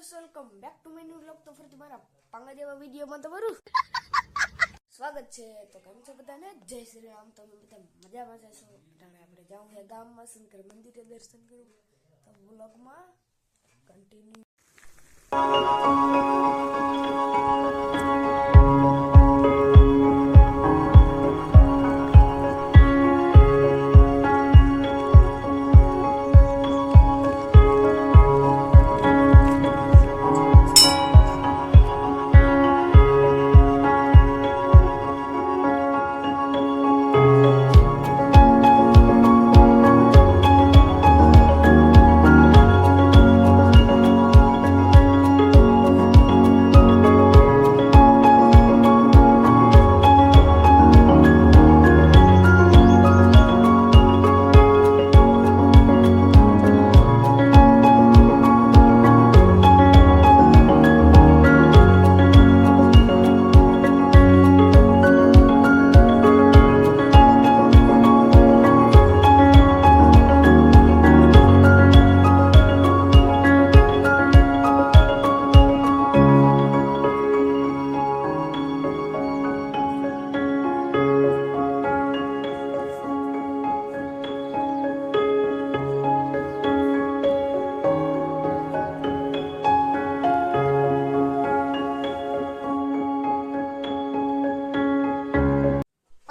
દોસ્તો welcome back to my new vlog તો ફરીથી મારા પાંગા જેવા વિડીયોમાં તમારું સ્વાગત છે. તો કેમ છો બધાને? જય શ્રી રામ. તમે બધા મજામાં જશો એટલે આપણે જાઉં છે ગામમાં શંકર મંદિરે દર્શન કરું તો વ્લોગમાં કન્ટિન્યુ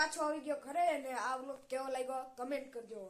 પાછો આવી ગયો ઘરે અને આ વ્લોગ કેવો લાગ્યો? કમેન્ટ કરજો.